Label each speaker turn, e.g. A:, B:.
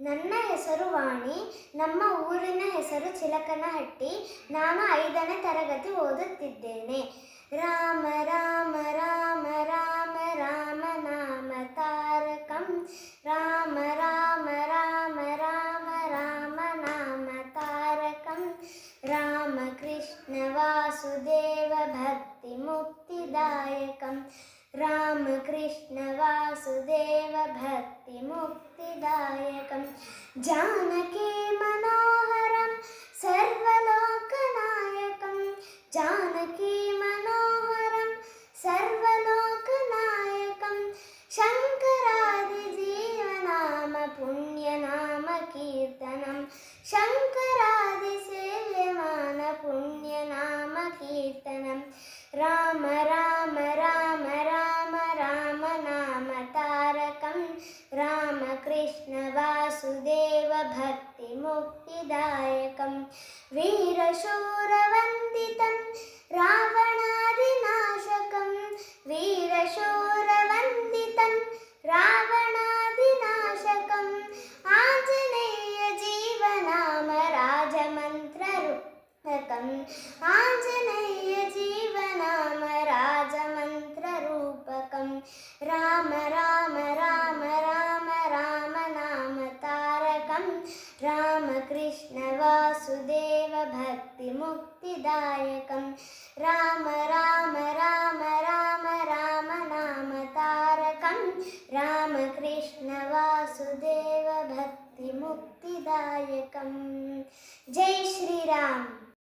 A: ನನ್ನ ಹೆಸರು ವಾಣಿ, ನಮ್ಮ ಊರಿನ ಹೆಸರು ಚಿಲಕನಹಟ್ಟಿ, ನಾನು ಐದನೇ ತರಗತಿ ಓದುತ್ತಿದ್ದೇನೆ. ರಾಮ ರಾಮ ರಾಮ ರಾಮ ರಾಮ ನಾಮ ತಾರಕಂ. ರಾಮ ರಾಮ ರಾಮ ರಾಮ ರಾಮ ನಾಮ ತಾರಕಂ. ರಾಮ ಕೃಷ್ಣ ವಾಸುದೇವ ಭಕ್ತಿ ಮುಕ್ತಿದಾಯಕಂ राम कृष्ण वासुदेव भक्ति मुक्तिदायकं जानकी मनोहरं सर्वलोकनायकं जानकी मनोहरं सर्वलोकनायकं शङ्करादिजीवनाम पुण्यनाम कीर्तनं कृष्णवासुदेवभक्तिमुक्तिदायकं वीरशूरवन्दितं रावणादिनाशकं वीरशूरवन्दितं रावणादिनाशकम्। आञ्जनेयजीवनामराजमन्त्ररूपकम्। आञ्जनेयजीवनामराजमन्त्ररूपकं राम राम राम। रामकृष्ण वासुदेव भक्तिमुक्तिदायकं राम राम राम राम राम नाम तारकं रामकृष्ण वासुदेव भक्तिमुक्तिदायकं जय श्रीराम